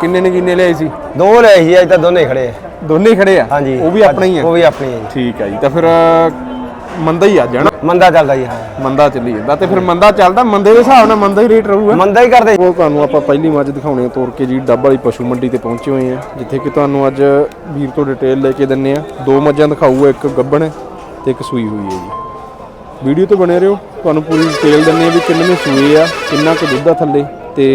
ਕਿੰਨੇ ਨੇ ਕਿੰਨੇ ਲਿਆਏ ਸੀ? ਦੋ ਲੈ ਸੀ ਅੱਜ ਤਾਂ ਦੋਨੇ ਖੜੇ ਆ। ਦੋਨੇ ਹੀ ਖੜੇ ਆ? ਹਾਂਜੀ। ਉਹ ਵੀ ਆਪਣਾ ਹੀ ਆ? ਉਹ ਵੀ ਆਪਣੀ ਹੈ ਜੀ। ਠੀਕ ਹੈ ਜੀ ਤਾਂ ਫਿਰ ਮੰਦਾ ਹੀ ਅੱਜ ਹਨਾ? ਮੰਦਾ ਚੱਲਦਾ ਜੀ ਹਾਂ। ਮੰਦਾ ਚੱਲੀ ਜਾਂਦਾ ਤੇ ਫਿਰ ਮੰਦਾ ਚੱਲਦਾ ਮੰਦੇ ਦੇ ਹਿਸਾਬ ਨਾਲ ਮੰਦਾ ਹੀ ਰੇਟ ਰਹੂਗਾ? ਮੰਦਾ ਹੀ ਕਰਦੇ। ਉਹ ਤੁਹਾਨੂੰ ਆਪਾਂ ਪਹਿਲੀ ਮੱਝ ਦਿਖਾਉਣੇ ਆ ਤੋਰ ਕੇ ਜੀ ਡੱਬ ਵਾਲੀ ਪਸ਼ੂ ਮੰਡੀ ਤੇ ਪਹੁੰਚੇ ਹੋਏ ਆ ਜਿੱਥੇ ਕਿ ਤੁਹਾਨੂੰ ਅੱਜ ਵੀਰ ਤੋਂ ਡਿਟੇਲ ਲੈ ਕੇ ਦਿੰਨੇ ਆ। ਦੋ ਮੱਝਾਂ ਦਿਖਾਊਗਾ ਇੱਕ ਗੱਬਣ ਹੈ ਤੇ ਇੱਕ ਸੂਈ ਹੋਈ ਹੈ ਜੀ। ਵੀਡੀਓ ਤੇ ਬਣੇ ਰਹੋ ਤੁਹਾਨੂੰ ਪੂਰੀ ਡਿਟੇਲ ਦਿੰਨੇ ਆ ਵੀ ਕਿੰਨੇ ਸੂਏ ਆ ਕਿੰਨਾ ਕੁ ਦੁੱਧ ਆ ਥੱਲੇ ਤੇ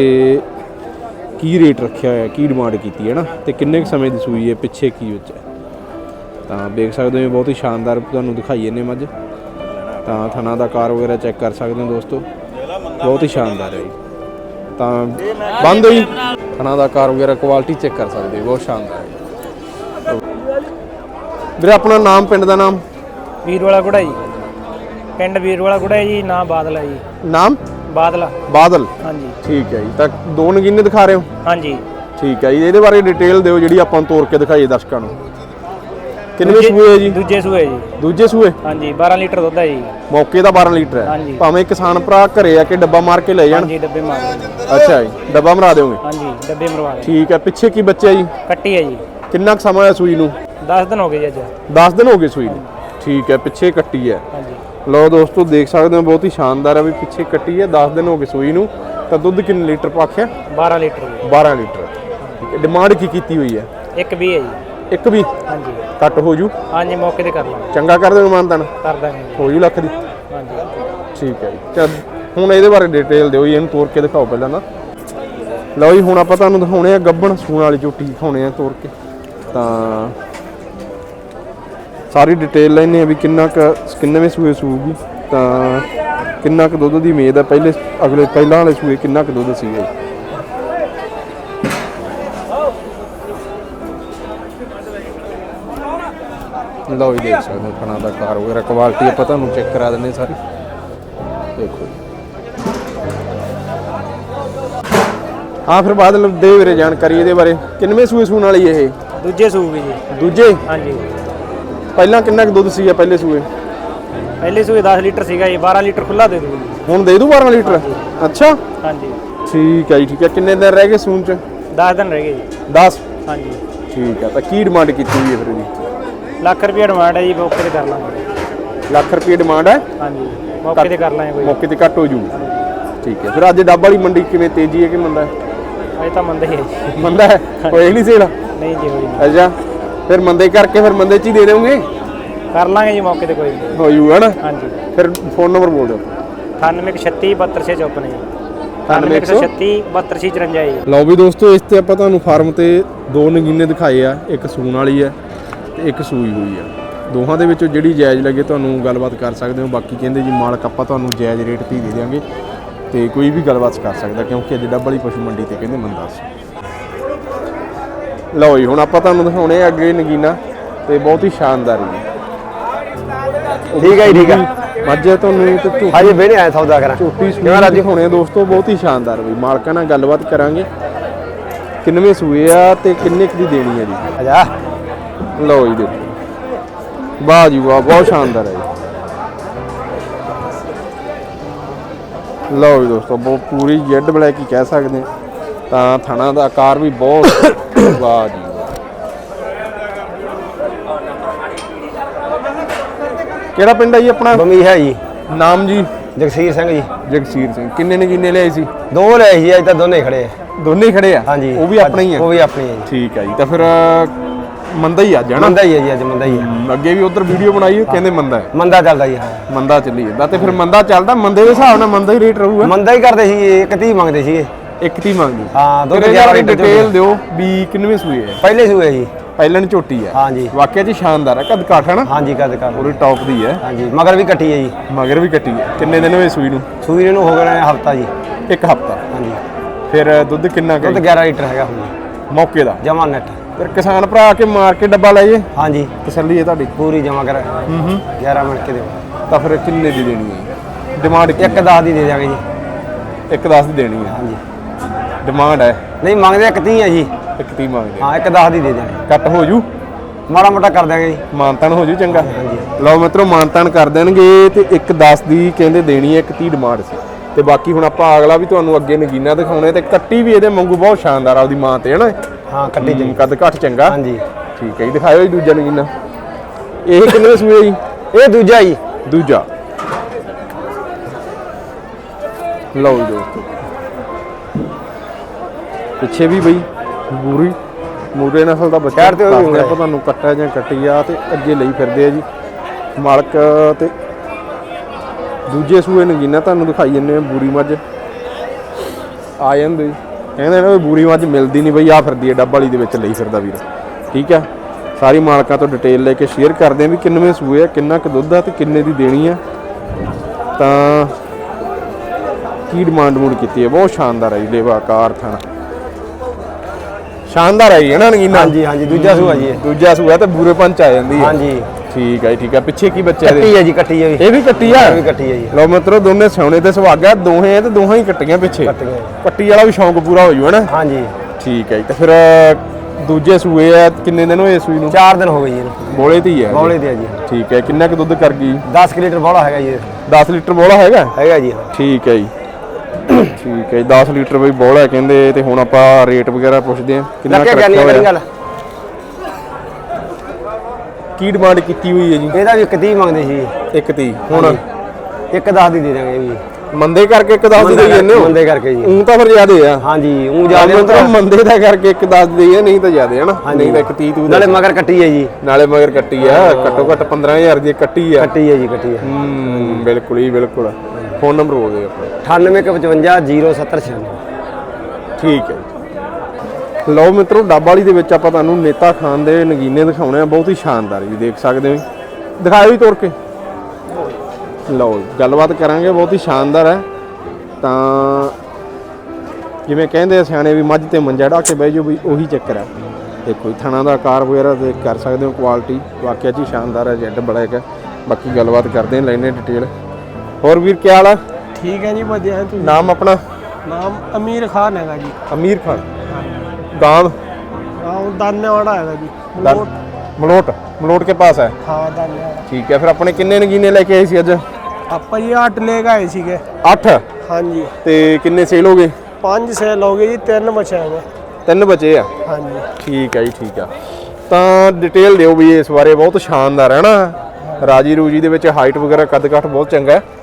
ਕੀ ਰੇਟ ਰੱਖਿਆ ਹੋਇਆ ਕੀ ਡਿਮਾਂਡ ਕੀਤੀ ਹੈ ਨਾ ਤੇ ਕਿੰਨੇ ਕੁ ਸਮੇਂ ਦੀ ਸੂਈ ਹੈ ਪਿੱਛੇ ਕੀ ਵਿੱਚ ਹੈ? ਤਾਂ ਦੇਖ ਸਕਦੇ ਹੋ ਬਹੁਤ ਹੀ ਸ਼ਾਨਦਾਰ ਤੁਹਾਨੂੰ ਦਿਖਾਈਏ ਨੇ ਮੱਝ। ਤਾਂ ਥਣਾ ਦਾ ਕਾਰ ਵਗੈਰਾ ਚੈੱਕ ਕਰ ਸਕਦੇ ਹੋ ਦੋਸਤੋ। ਬਹੁਤ ਹੀ ਸ਼ਾਨਦਾਰ ਹੈ ਤਾਂ ਬੰਦ ਹੋਈ। ਥਣਾ ਦਾ ਕਾਰ ਵਗੈਰਾ ਕੁਆਲਿਟੀ ਚੈੱਕ ਕਰ ਸਕਦੇ ਹੋ ਬਹੁਤ ਸ਼ਾਨਦਾਰ ਹੈ। ਵੀਰੇ ਆਪਣਾ ਨਾਮ ਪਿੰਡ ਦਾ ਨਾਮ? ਵੀਰ ਵਾਲਾ ਗੁੜਾ ਜੀ ਪਿੰਡ ਵੀਰ ਵਾਲਾ ਗੁੜਾ ਹੈ ਜੀ ਨਾਂ ਬਾਦਲ ਹੈ ਜੀ। ਨਾਮ? ਬਾਦਲ। ਬਾਦਲ? ਹਾਂਜੀ। ਠੀਕ ਹੈ ਜੀ। ਤਾਂ ਦੋ ਨਗੀਨੇ ਦਿਖਾ ਰਹੇ ਹੋ? ਹਾਂਜੀ। ਠੀਕ ਹੈ ਜੀ। ਇਹਦੇ ਬਾਰੇ ਡਿਟੇਲ ਦਿਓ ਜਿਹੜੀ ਆਪਾਂ ਨੂੰ ਤੋਰ ਕੇ ਦਿਖਾਈਏ ਦਰਸ਼ਕਾਂ ਨੂੰ। ਕਿੰਨੇ ਸੂਏ ਹੈ ਜੀ? ਦੂਜੇ ਸੂਏ ਜੀ। ਦੂਜੇ ਸੂਏ? ਹਾਂਜੀ 12 ਲੀਟਰ ਦੁੱਧ ਹੈ ਜੀ। ਮੌਕੇ ਦਾ 12 ਲੀਟਰ ਹੈ। ਹਾਂਜੀ। ਭਾਵੇਂ ਕਿਸਾਨ ਭਰਾ ਘਰੇ ਆ ਕੇ ਡੱਬਾ ਮਾਰ ਕੇ ਲੈ ਜਾਣ। ਹਾਂਜੀ ਡੱਬੇ ਮਾਰ। ਅੱਛਾ ਜੀ। ਡੱਬਾ ਮਰਾ ਦਿਓਗੇ? ਹਾਂਜੀ ਡੱਬੇ ਮਰਵਾ ਦੇ ਠੀਕ ਹੈ। ਪਿੱਛੇ ਕੀ ਬੱਚਾ ਜੀ? ਕੱਟੀ ਹੈ ਜੀ। ਕਿੰਨਾ ਕੁ ਸਮਾਂ ਹੋਇਆ ਸੂਈ ਨੂੰ? 10 ਦਿਨ ਹੋ ਗਏ ਜੀ ਅੱਜ। 10 ਦਿਨ ਹੋ ਗਏ ਸੂਈ ਨੂੰ। ਠੀਕ ਹੈ। ਪਿੱਛੇ ਕੱਟੀ ਹੈ। ਹਾਂਜੀ। ਲਓ ਦੋਸਤੋ ਦੇਖ ਸਕਦੇ ਹੋ ਬਹੁਤ ਹੀ ਸ਼ਾਨਦਾਰ ਹੈ ਵੀ ਪਿੱਛੇ ਕੱਟੀ ਹੈ 10 ਦਿਨ ਹੋ ਗਏ ਸੂਈ ਨੂੰ। ਤਾਂ ਦੁੱਧ ਕਿੰਨੇ ਲੀਟਰ ਪਾਖਿਆ 12 ਲੀਟਰ ਜੀ 12 ਲੀਟਰ। ਡਿਮਾਂਡ ਕੀ ਕੀਤੀ ਹੋਈ ਹੈ ਇੱਕ ਵੀ ਹੈ ਜੀ। ਇੱਕ ਵੀ? ਹਾਂਜੀ। ਕੱਟ ਹੋ ਜੂ? ਹਾਂਜੀ ਮੌਕੇ ਤੇ ਕਰ ਲਾਂਗੇ। ਚੰਗਾ ਕਰ ਦੇਣ ਮਾਨਤਨ ਕਰ ਦਾਂਗੇ। ਹੋ ਜੂ ਲੱਖ ਦੀ? ਹਾਂਜੀ। ਠੀਕ ਹੈ ਜੀ। ਚੱਲ ਹੁਣ ਇਹਦੇ ਬਾਰੇ ਡਿਟੇਲ ਦਿਓ ਜੀ ਇਹਨੂੰ ਤੋੜ ਕੇ ਦਿਖਾਓ ਪਹਿਲਾਂ ਨਾ। ਲਓ ਜੀ ਹੁਣ ਆਪਾਂ ਤੁਹਾਨੂੰ ਦਿਖਾਉਣੇ ਆ ਗੱਬਣ ਸੂਣ ਵਾਲੀ ਝੋਟੀ ਦਿਖਾਉਣੇ ਆ ਤੋੜ ਕੇ। ਤਾਂ ਸਾਰੀ ਡਿਟੇਲ ਲੈਣੇ ਆ ਵੀ ਕਿੰਨਾ ਕੁ ਕਿੰਨੇਵੇਂ ਸੂਏ ਸੂਗੀ ਤਾਂ ਕਿੰਨਾ ਕੁ ਦੁੱਧ ਦੀ ਉਮੀਦ ਹੈ ਪਹਿਲੇ ਅਗਲੇ ਪਹਿਲਾਂ ਵਾਲੇ ਸੂਏ ਕਿੰਨਾ ਕੁ ਦੁੱਧ ਸੀਗਾ। ਲਓ ਜੀ ਦੇਖ ਸਕਦੇ ਹੋ ਦਾ ਕਾਰ ਵਗੈਰਾ ਕੁਆਲਿਟੀ ਆਪਾਂ ਤੁਹਾਨੂੰ ਚੈੱਕ ਕਰਾ ਦਿੰਦੇ ਸਾਰੀ। ਦੇਖੋ ਹਾਂ ਫਿਰ ਵਿੱਚ ਦੇ ਵੀਰੇ ਜਾਣਕਾਰੀ ਇਹਦੇ ਬਾਰੇ। ਕਿੰਨਵੇਂ ਸੂਏ ਸੂਣ ਵਾਲੀ ਇਹ? ਦੂਜੇ ਸੂਏ ਜੀ। ਦੂਜੇ? ਹਾਂਜੀ। ਪਹਿਲਾਂ ਕਿੰਨਾ ਕੁ ਦੁੱਧ ਸੀਗਾ ਪਹਿਲੇ ਸੂਏ? ਪਹਿਲੇ ਸੂਏ 10 ਲੀਟਰ ਸੀਗਾ ਜੀ 12 ਲੀਟਰ ਖੁੱਲਾ ਦੇ ਦੂੰਗੀ ਹੁਣ ਦੇ ਦੂ 12 ਲੀਟਰ? ਅੱਛਾ। ਹਾਂਜੀ। ਠੀਕ ਹੈ ਜੀ ਠੀਕ ਹੈ ਕਿੰਨੇ ਦਿਨ ਰਹਿ ਗਏ ਸੂਣ ਚ? 10 ਦਿਨ ਰਹਿ ਗਏ ਜੀ। 10 ਹਾਂਜੀ। ਠੀਕ ਹੈ ਤਾਂ ਕੀ ਡਿਮਾਂਡ ਕੀਤੀ ਹੋਈ ਹੈ ਫਿਰ ਇਹਦੀ? ਲੱਖ ਰੁਪਏ ਡਿਮਾਂਡ ਹੈ ਜੀ ਮੌਕੇ ਤੇ ਕਰ ਲਾਂਗੇ। ਲੱਖ ਰੁਪਏ ਡਿਮਾਂਡ ਹੈ? ਹਾਂਜੀ ਮੌਕੇ ਤੇ ਕਰ ਲਾਂਗੇ ਕੋਈ। ਮੌਕੇ ਤੇ ਘੱਟ ਹੋ ਜੂ। ਠੀਕ ਹੈ ਫਿਰ ਅੱਜ ਡੱਬ ਵਾਲੀ ਮੰਡੀ ਕਿਵੇਂ ਤੇਜ਼ੀ ਹੈ ਕਿ ਮੰਦਾ ਹੈ? ਅਜੇ ਤਾਂ ਮੰਦਾ ਹੀ ਹੈ ਜੀ। ਮੰਦਾ ਹੈ? ਹੋਏ ਨਹੀਂ ਸੇਲ? ਨਹੀਂ ਜੀ ਹੋਈ ਨਹੀਂ। ਅੱਛਾ। ਫਿਰ ਮੰਦੇ ਕਰਕੇ ਫਿਰ ਮੰਦੇ ਚ ਹੀ ਦੇ ਦੇਵੋਗੇ? ਕਰ ਲਾਂਗੇ ਜੀ ਮੌਕੇ ਤੇ ਕੋਈ ਨਹੀਂ। ਹੋ ਜੂ ਹਨਾ? ਹਾਂਜੀ। ਫਿਰ ਫੋਨ ਨੰਬਰ ਬੋਲ ਦਿਓ। 9836 7254 ਜੀ। 9836 9836 7254 ਜੀ। ਲਓ ਵੀ ਦੋਸਤੋ ਇਸ ਤੇ ਆਪਾਂ ਤੁਹਾਨੂੰ ਫਾਰਮ ਤੇ ਦੋ ਨਗੀਨੇ ਦਿਖਾਏ ਆ ਇੱਕ ਸੂਣ ਵਾਲੀ ਹੈ ਤੇ ਇੱਕ ਸੂਈ ਹੋਈ ਆ। ਦੋਹਾਂ ਦੇ ਵਿੱਚੋਂ ਜਿਹੜੀ ਜਾਇਜ਼ ਲੱਗੇ ਤੁਹਾਨੂੰ ਗੱਲਬਾਤ ਕਰ ਸਕਦੇ ਹੋ। ਬਾਕੀ ਕਹਿੰਦੇ ਜੀ ਮਾਲਕ ਆਪਾਂ ਤੁਹਾਨੂੰ ਜਾਇਜ਼ ਰੇਟ ਤੇ ਹੀ ਦੇ ਦਿਆਂਗੇ। ਤੇ ਕੋਈ ਵੀ ਗੱਲਬਾਤ ਕਰ ਸਕਦਾ ਕਿਉਂਕਿ ਅੱਜ ਡੱਬ ਵਾਲੀ ਪਸ਼ੂ ਮੰਡੀ ਤੇ ਕਹਿੰਦੇ ਮੰਦਾ ਸੀ ਲਓ ਜੀ ਹੁਣ ਆਪਾਂ ਤੁਹਾਨੂੰ ਦਿਖਾਉਣੇ ਆ ਅੱਗੇ ਨਗੀਨਾ ਤੇ ਬਹੁਤ ਹੀ ਸ਼ਾਨਦਾਰ ਜੀ। ਠੀਕ ਹੈ ਜੀ ਠੀਕ ਹੈ ਮੱਝ ਤੁਹਾਨੂੰ ਤੇ ਝੋਟੀ ਹਾਂਜੀ ਵੇਣੇ ਆਇਆ ਸੌਦਾ ਕਰਾਂ। ਝੋਟੀ ਕਿਵੇਂ ਰਾਜੂ? ਆ ਦੋਸਤੋ ਬਹੁਤ ਹੀ ਸ਼ਾਨਦਾਰ ਵੀ। ਮਾਲਕਾਂ ਨਾਲ ਗੱਲਬਾਤ ਕਰਾਂਗੇ। ਕਿੰਨਵੇਂ ਸੂਏ ਆ ਤੇ ਕਿੰਨੇ ਕੁ ਦੀ ਦੇਣੀ ਹੈ ਜੀ? ਅਜਾ ਲਓ ਜੀ ਦੇਖੋ। ਵਾਹ ਜੀ ਵਾਹ ਬਹੁਤ ਸ਼ਾਨਦਾਰ ਹੈ ਜੀ। ਲਓ ਜੀ ਦੋਸਤੋ ਬਹੁਤ ਪੂਰੀ ਜੈਡ ਬਲੈਕ ਹੀ ਕਹਿ ਸਕਦੇ। ਤਾਂ ਥਣਾ ਦਾ ਆਕਾਰ ਵੀ ਬਹੁਤ ਵਾਹ ਜੀ ਵਾਹ। ਕਿਹੜਾ ਪਿੰਡ ਹੈ ਜੀ ਆਪਣਾ? ਬਮੀ ਹੈ ਜੀ। ਨਾਮ ਜੀ? ਜਗਸੀਰ ਸਿੰਘ ਜੀ। ਜਗਸੀਰ ਸਿੰਘ। ਕਿੰਨੇ ਨੇ ਕਿੰਨੇ ਲਿਆਏ ਸੀ? ਦੋ ਲੈ ਸੀ ਅੱਜ ਤਾਂ ਦੋਨੇ ਖੜੇ ਆ। ਦੋਨੇ ਹੀ ਖੜੇ ਆ? ਹਾਂਜੀ। ਉਹ ਵੀ ਆਪਣਾ ਹੀ ਉਹ ਆ ਵੀ ਆਪਣੀ ਹੈ ਜੀ। ਠੀਕ ਹੈ ਜੀ। ਤਾਂ ਫਿਰ ਮੰਦਾ ਹੀ ਅੱਜ ਹਨਾ ਮੰਦਾ ਹੀ ਹੈ ਜੀ ਅੱਜ ਮੰਦਾ ਹੀ ਹੈ ਅੱਗੇ ਵੀ ਉਧਰ ਵੀਡੀਓ ਬਣਾਈ ਉਹ ਕਹਿੰਦੇ ਮੰਦਾ ਹੈ। ਮੰਦਾ ਚੱਲਦਾ ਜੀ ਹਾਂ। ਮੰਦਾ ਚੱਲੀ ਜਾਂਦਾ। ਤੇ ਫਿਰ ਮੰਦਾ ਚੱਲਦਾ ਮੰਦੇ ਦੇ ਹਿਸਾਬ ਨਾਲ ਮੰਦਾ ਹੀ ਰੇਟ ਰਹੂਗਾ। ਮੰਦਾ ਹੀ ਕਰਦੇ ਸੀ ਇੱਕ ਤੀ ਮੰਗਦੇ ਸੀਗੇ। ਇੱਕ ਤੀ ਮੰਗਦੀ ਹਾਂ ਦੁੱਧ ਦੁੱਧ 11 ਲੀਟਰ ਡਿਟੇਲ ਦਿਓ ਵੀ ਕਿੰਨਵੇਂ ਸੂਏ ਹੈ। ਪਹਿਲੇ ਸੂਏ ਜੀ। ਪਹਿਲਾਂ ਦੀ ਝੋਟੀ ਹੈ। ਹਾਂਜੀ। ਵਾਕਿਆ ਜੀ ਸ਼ਾਨਦਾਰ ਹੈ ਕਦ ਕਾਠ ਹੈ ਨਾ? ਹਾਂਜੀ ਕਦ ਕਰ ਪੂਰੀ ਟੌਪ ਦੀ ਹੈ। ਹਾਂਜੀ ਮਗਰ ਵੀ ਕੱਟੀ ਹੈ ਜੀ। ਮਗਰ ਵੀ ਕੱਟੀ ਹੈ। ਕਿੰਨੇ ਦਿਨ ਹੋਏ ਸੂਈ ਨੂੰ? ਸੂਈ ਨੂੰ ਹੋ ਗਿਆ ਹਫਤਾ ਜੀ। ਇੱਕ ਹਫਤਾ। ਹਾਂਜੀ। ਫਿਰ ਦੁੱਧ ਕਿੰਨਾ ਦੁੱਧ ਕੁ 11 ਲੀਟਰ ਹੈਗਾ ਹੁਣ। ਮੌਕੇ ਦਾ? ਜਮਾ ਨੈਟ ਫਿਰ ਕਿਸਾਨ ਭਰਾ ਆ ਕੇ ਮਾਰ ਕੇ ਡੱਬਾ ਲੈ ਜੇ ਹਾਂਜੀ। ਤਸੱਲੀ ਹੈ ਤੁਹਾਡੀ? ਪੂਰੀ ਜਮਾ ਕਰ ਹੂੰ ਹੂੰ। 11 ਮਿੰਟ ਕੇ ਦਿਓ। ਤਾਂ ਫਿਰ ਕਿੰਨੇ ਦੀ ਦੇਣੀ ਹੈ? ਡਿਮਾਂਡ ਇੱਕ 10 ਦੀ ਦੇ ਦਿਆਂਗੇ ਜੀ। ਇੱਕ 10 ਦੀ ਦੇਣੀ ਹੈ। ਹਾਂਜੀ। ਡਿਮਾਂਡ ਹੈ? ਨਹੀਂ ਮੰਗਦੇ ਇੱਕ ਤੀ ਆ ਜੀ। ਇੱਕ ਤੀ ਮੰਗਦੇ ਹਾਂ ਇੱਕ 10 ਦੀ ਦੇ ਦਿਆਂਗੇ। ਕੱਟ ਹੋ ਜੂ? ਮਾੜਾ ਮੋਟਾ ਕਰ ਦਿਆਂਗੇ ਜੀ। ਮਾਨਤਾਨ ਹੋ ਜੂ ਚੰਗਾ। ਲਓ ਮਿੱਤਰੋ ਮਾਨਤਾਨ ਕਰ ਦੇਣਗੇ ਤੇ ਇੱਕ 10 ਦੀ ਕਹਿੰਦੇ ਦੇਣੀ ਹੈ ਇੱਕ 30 ਡਿਮਾਂਡ ਸੀ। ਤੇ ਬਾਕੀ ਹੁਣ ਆਪਾਂ ਅਗਲਾ ਵੀ ਤੁਹਾਨੂੰ ਅੱਗੇ ਨਗੀਨਾ ਦਿਖਾਉਣੇ ਤੇ ਕੱਟੀ ਵੀ ਇਹਦੇ ਵਾਂਗੂ ਬਹੁਤ ਸ਼ਾਨਦਾਰ ਆ ਉਹਦੀ ਮਾਂ ਤੇ ਹਨਾ? ਹਾਂ ਕੱਟੀ ਜੀ ਹਮ, ਕੱਦ ਘੱਟ ਚੰਗਾ। ਹਾਂਜੀ। ਠੀਕ ਹੈ ਜੀ ਦਿਖਾਇਓ ਜੀ ਦੂਜਾ ਨਗੀਨਾ। ਇਹ ਕਿੰਨੇ ਸੂਏ ਜੀ? ਇਹ ਦੂਜਾ ਜੀ। ਦੂਜਾ। ਲਓ ਜੀ ਦੋਸਤੋ। ਪਿੱਛੇ ਵੀ ਬਈ ਬੂਰੀ। ਮੂਰੇ ਨਸਲ ਦਾ ਬੱਚਾ ਖੈਰ ਤੇ ਦੱਸਦੇ ਹੋਣਾ ਆਪਾਂ ਤੁਹਾਨੂੰ ਕੱਟਾ ਜਾਂ ਕੱਟੀ ਆ ਤੇ ਅੱਗੇ ਲਈ ਫਿਰਦੇ ਆ ਜੀ। ਮਾਲਕ ਤੇ ਦੂਜੇ ਸੂਏ ਨਗੀਨਾ ਤੁਹਾਨੂੰ ਦਿਖਾਈ ਜੰਨੇ ਬੂਰੀ ਮੱਝ। ਆ ਜਾਂਦੇ ਜੀ। ਕਹਿੰਦੇ ਨੇ ਬੂਰੀ ਮੱਝ ਮਿਲਦੀ ਨਹੀਂ ਬਈ ਆ ਫਿਰਦੀ ਹੈ ਡੱਬ ਵਾਲੀ ਦੇ ਵਿੱਚ ਲਈ ਫਿਰਦਾ ਵੀਰ। ਠੀਕ ਆ? ਸਾਰੀ ਮਾਲਕਾਂ ਤੋਂ ਡਿਟੇਲ ਲੈ ਕੇ ਸ਼ੇਅਰ ਕਰਦੇ ਆ ਵੀ ਕਿੰਨਵੇਂ ਸੂਏ ਆ ਕਿੰਨਾ ਕੁ ਦੁੱਧ ਆ ਤੇ ਕਿੰਨੇ ਦੀ ਦੇਣੀ ਆ। ਤਾਂ ਕੀ ਡਿਮਾਂਡ ਮੂਡ ਕੀਤੀ ਹੈ ਬਹੁਤ ਸ਼ਾਨਦਾਰ ਹੈ ਜੀ ਲੇਵਾ ਆਕਾਰ ਥਾਣਾ। ਸ਼ਾਨਦਾਰ ਹੈ ਜੀ ਹਨਾ ਨਗੀਨਾ? ਹਾਂਜੀ ਹਾਂਜੀ ਦੂਜਾ ਸੂਆ ਜੀ ਇਹ। ਦੂਜਾ ਸੂਆ ਤੇ ਬੂਰੇ ਪੰਚ ਆ ਜਾਂਦੀ ਹੈ। ਹਾਂਜੀ। ਠੀਕ ਹੈ ਜੀ, ਠੀਕ ਹੈ। ਪਿੱਛੇ ਕੀ ਬੱਚੇ ਇਹਦੇ ਕੱਟੀ ਹੈ ਜੀ ਕੱਟੀ ਹੈ ਜੀ ਇਹ ਵੀ ਕੱਟੀ ਆ? ਇਹ ਵੀ ਕੱਟੀ ਹੈ ਜੀ। ਲਓ ਮਿੱਤਰੋ ਦੋਨੇ ਸੋਨੇ ਤੇ ਸੁਹਾਗਾ ਦੋਹੇ ਆ ਤੇ ਦੋਹਾਂ ਹੀ ਕੱਟੀਆਂ ਪਿੱਛੇ। ਕੱਟੀਆਂ ਜੀ। ਕੱਟੀ ਵਾਲਾ ਵੀ ਸ਼ੌਂਕ ਪੂਰਾ ਹੋ ਜੂ ਹਨਾ ਹਾਂਜੀ। ਠੀਕ ਹੈ ਜੀ ਤੇ ਫਿਰ ਦੂਜੇ ਸੂਏ ਆ ਕਿੰਨੇ ਦਿਨ ਹੋਏ ਸੂਈ ਨੂੰ? 4 ਦਿਨ ਹੋ ਗਏ ਜੀ ਇਹਨੂੰ। ਬੋਲੇ ਤੇ ਹੀ ਹੈ ਬੌਲੇ ਤੇ ਆ ਜੀ। ਠੀਕ ਹੈ ਕਿੰਨਾ ਕੁ ਦੁੱਧ ਕਰ ਗਈ? 10 ਲੀਟਰ ਬੌਲਾ ਹੈਗਾ ਜੀ ਇਹ। 10 ਲੀਟਰ ਬੋਲਾ ਹੈਗਾ? ਹੈਗਾ ਜੀ ਠੀਕ ਹੈ ਜੀ। ਠੀਕ ਹੈ ਜੀ 10 ਲੀਟਰ ਬਈ ਬੋਲਾ ਕਹਿੰਦੇ ਤੇ ਹੁਣ ਆਪਾਂ ਰੇਟ ਵਗੈਰਾ ਪੁੱਛਦੇ ਆ ਕਿੰਨਾ ਲੱਗਿਆ ਕੁ ਗੱਲ ਰੱਖਿਆ ਨਹੀਂ ਹੋਇਆ? ਗੱਲ ਕੀ ਡਿਮਾਂਡ ਕੀਤੀ ਹੋਈ ਹੈ ਜੀ? ਇਹਦਾ ਵੀ ਇੱਕ 30 ਮੰਗਦੇ ਸੀ। ਇੱਕ ਤੀ ਹੁਣ? ਇੱਕ 10 ਦੀ ਦੇ ਦਾਂਗੇ ਜੀ। ਮੰਦੇ ਕਰਕੇ ਇੱਕ 10 ਦੀ ਦੇਈ ਜਾਂਦੇ ਹੋ? ਮੰਦੇ ਕਰਕੇ ਜੀ। ਉਹ ਤਾਂ ਫਿਰ ਜ਼ਿਆਦੇ ਆ। ਹਾਂਜੀ ਉਹ ਜ਼ਿਆਦਾ ਜ਼ਿਆਦਾ ਮਤਲਬ ਮੰਦੇ ਦਾ ਕਰਕੇ ਇੱਕ 10 ਦੀ ਹੈ ਨਹੀਂ ਤਾਂ ਜ਼ਿਆਦੇ ਹਨਾ ਨਹੀਂ ਤਾਂ ਇੱਕ 30 ਤੂੰ ਨਾਲੇ ਮਗਰ ਕੱਟੀ ਹੈ ਜੀ। ਨਾਲੇ ਮਗਰ ਕੱਟੀ ਆ। ਘੱਟੋ ਘੱਟ 15000 ਦੀ ਕੱਟੀ ਆ। ਕੱਟੀ ਹੈ ਜੀ ਕੱਟੀ ਹੈ। ਹੂੰ ਬਿਲਕੁਲ ਹੀ ਬਿਲਕੁਲ। ਫੋਨ ਨੰਬਰ ਬੋਲ ਦਿਓ ਆਪਣਾ। 9855 0796 ਠੀਕ ਹੈ ਜੀ। ਲਓ ਮਿੱਤਰੋ ਡੱਬ ਵਾਲੀ ਦੇ ਵਿੱਚ ਆਪਾਂ ਤੁਹਾਨੂੰ ਨੇਤਾ ਖਾਨ ਦੇ ਨਗੀਨੇ ਦਿਖਾਉਣੇ ਆ। ਬਹੁਤ ਹੀ ਸ਼ਾਨਦਾਰ ਜੀ ਦੇਖ ਸਕਦੇ ਹੋ ਜੀ। ਦਿਖਾਇਓ ਜੀ ਤੁਰ ਕੇ। ਲਓ ਜੀ, ਗੱਲਬਾਤ ਕਰਾਂਗੇ। ਬਹੁਤ ਹੀ ਸ਼ਾਨਦਾਰ ਹੈ। ਤਾਂ ਜਿਵੇਂ ਕਹਿੰਦੇ ਆ ਸਿਆਣੇ ਵੀ ਮੱਝ ਤੇ ਮੰਜਾ ਢਾ ਕੇ ਬਹਿ ਜਾਓ ਵੀ ਉਹੀ ਚੱਕਰ ਹੈ। ਦੇਖੋ ਜੀ ਥਣਾ ਦਾ ਆਕਾਰ ਵਗੈਰਾ ਦੇਖ ਕਰ ਸਕਦੇ ਹੋ ਕੁਆਲਿਟੀ ਵਾਕਿਆ ਜੀ ਸ਼ਾਨਦਾਰ ਹੈ ਜੈਡ ਬਲੈਕ ਹੈ। ਬਾਕੀ ਗੱਲਬਾਤ ਕਰਦੇ ਹਾਂ ਲੈਣੇ ਡਿਟੇਲ ਹੋਰ ਵੀਰ ਕੀ ਹਾਲ ਆ? ਠੀਕ ਹੈ ਜੀ ਵਧੀਆ ਹੈ ਤੁਸੀਂ? ਨਾਮ ਆਪਣਾ? ਨਾਮ ਅਮੀਰ ਖਾਨ ਹੈਗਾ ਜੀ। ਅਮੀਰ ਖਾਨ। ਗਾਂਵ? ਗਾਂਵ ਦਾਨੇਵਾੜਾ ਹੈਗਾ ਜੀ। ਮਲੋਟ। ਮਲੋਟ। ਕੇ ਪਾਸ ਹੈ? ਹਾਂ ਦਾਨੇਵਾੜਾ। ਠੀਕ ਹੈ ਫਿਰ ਆਪਣੇ ਕਿੰਨੇ ਨਗੀਨੇ ਲੈ ਕੇ ਆਏ ਸੀ ਅੱਜ? ਆਪਾਂ ਜੀ 8 ਲੈ ਕੇ ਆਏ ਸੀਗੇ। 8 ਹਾਂਜੀ। ਤੇ ਕਿੰਨੇ ਸੇਲ ਹੋ ਗਏ? 5 ਸੇਲ ਹੋ ਗਏ ਜੀ 3 ਬਚੇ ਹੈਗੇ। 3 ਬਚੇ ਆ? ਹਾਂਜੀ। ਠੀਕ ਹੈ ਜੀ ਠੀਕ ਆ। ਤਾਂ ਡਿਟੇਲ ਦਿਓ ਵੀ ਇਸ ਬਾਰੇ ਬਹੁਤ ਸ਼ਾਨਦਾਰ ਹੈ ਨਾ। ਰਾਜੀ ਰੂਜੀ ਦੇ ਵਿੱਚ ਹਾਈਟ ਵਗੈਰਾ ਕੱਦ ਕਾਠ ਬਹੁਤ ਚੰਗਾ ਹੈ।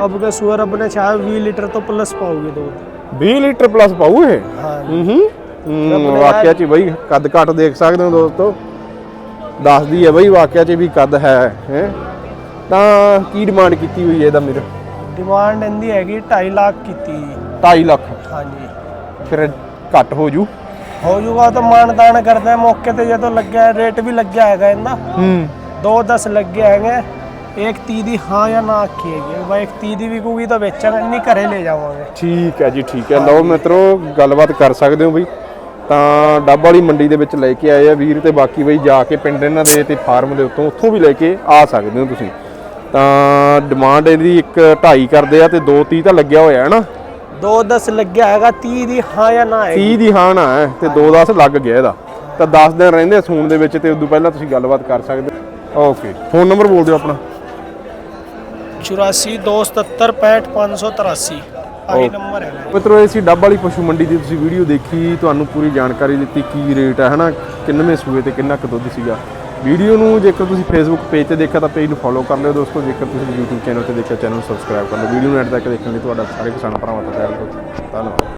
अब के सुअर अपने चाहे 20 लीटर तो प्लस पाओगे दूध 20 ਲੀਟਰ ਪਲੱਸ ਪਾਊ ਇਹ हाँ ਹੂੰ ਹੂੰ ਵਾਕਿਆ ਚ ਬਈ ਕੱਦ ਘੱਟ ਦੇਖ ਸਕਦੇ ਹੋ ਦੋਸਤੋ ਦੱਸਦੀ ਹੈ ਬਈ ਵਾਕਿਆ ਚ ਵੀ ਕੱਦ ਹੈ ਹੈ ਤਾਂ ਕੀ ਡਿਮਾਂਡ ਕੀਤੀ ਹੋਈ ਹੈ ਇਹਦਾ ਮੇਰੇ डिमांड इनकी हैगी ढाई लाख की थी 2.5 ਲੱਖ हाँ जी ਫਿਰ ਘੱਟ ਹੋ ਜੂ हो जूगा तो मान दान करते हैं मौके ते ये तो लग गया है रेट भी लग गया हैगा ਇੱਕ 30 ਦੀ ਹਾਂ ਜਾਂ ਨਾ ਆਖੀ ਹੈਗੀ ਬਾਈ ਇੱਕ 30 ਦੀ ਵਿਕੂਗੀ ਤਾਂ ਵੇਚਾਂਗੇ ਨਹੀਂ ਘਰੇ ਲੈ ਜਾਵਾਂਗੇ। ਠੀਕ ਹੈ ਜੀ ਠੀਕ ਹੈ। ਲਓ ਮਿੱਤਰੋ ਗੱਲਬਾਤ ਕਰ ਸਕਦੇ ਹੋ ਬਈ। ਤਾਂ ਡੱਬ ਵਾਲੀ ਮੰਡੀ ਦੇ ਵਿੱਚ ਲੈ ਕੇ ਆਏ ਆ ਵੀਰ ਤੇ ਬਾਕੀ ਬਈ ਜਾ ਕੇ ਪਿੰਡ ਇਹਨਾਂ ਦੇ ਤੇ ਫਾਰਮ ਦੇ ਉੱਤੋਂ ਉੱਥੋਂ ਵੀ ਲੈ ਕੇ ਆ ਸਕਦੇ ਹੋ ਤੁਸੀਂ। ਤਾਂ ਡਿਮਾਂਡ ਇਹਦੀ ਇੱਕ 2.5 ਕਰਦੇ ਆ ਤੇ 2.30 ਤਾਂ ਲੱਗਿਆ ਹੋਇਆ ਹੈ ਨਾ? 2.10 ਲੱਗਿਆ ਹੈਗਾ 30 ਦੀ ਹਾਂ ਜਾਂ ਨਾ ਹੈ 30 ਦੀ ਹਾਂ ਨਾ ਹੈ ਤੇ 2.10 ਲੱਗ ਗਿਆ ਇਹਦਾ। ਤਾਂ 10 ਦਿਨ ਰਹਿੰਦੇ ਸੂਣ ਦੇ ਵਿੱਚ ਤੇ ਉਦੋਂ ਪਹਿਲਾਂ ਤੁਸੀਂ ਗੱਲਬਾਤ ਕਰ ਸਕਦੇ ਓਕੇ ਫੋਨ ਨੰਬਰ ਬੋਲ ਦਿਓ ਆਪਣਾ। 8427655583 ਆਹੀ ਨੰਬਰ ਹੈ ਮਿੱਤਰੋ ਇਹ ਸੀ ਡੱਬ ਵਾਲੀ ਪਸ਼ੂ ਮੰਡੀ ਦੀ ਤੁਸੀਂ ਵੀਡੀਓ ਦੇਖੀ ਤੁਹਾਨੂੰ ਪੂਰੀ ਜਾਣਕਾਰੀ ਦਿੱਤੀ ਕੀ ਰੇਟ ਹੈ ਹਨਾ? ਕਿੰਨਵੇਂ ਸੂਏ ਤੇ ਕਿੰਨਾ ਕੁ ਦੁੱਧ ਸੀਗਾ। ਵੀਡੀਓ ਨੂੰ ਜੇਕਰ ਤੁਸੀਂ ਫੇਸਬੁੱਕ ਪੇਜ ਤੇ ਦੇਖਿਆ ਤਾਂ ਪੇਜ ਨੂੰ ਫੋਲੋ ਕਰ ਲਿਓ ਦੋਸਤੋ। ਜੇਕਰ ਤੁਸੀਂ YouTube ਚੈਨਲ ਤੇ ਦੇਖਿਆ ਚੈਨਲ ਨੂੰ ਸਬਸਕ੍ਰਾਈਬ ਕਰ ਲਿਓ। ਵੀਡੀਓ ਨੂੰ ਐਂਡ ਤੱਕ ਦੇਖਣ ਲਈ ਤੁਹਾਡਾ ਸਾਰੇ ਕਿਸਾਨ ਭਰਾਵਾਂ ਦਾ ਧੰਨਵਾਦ।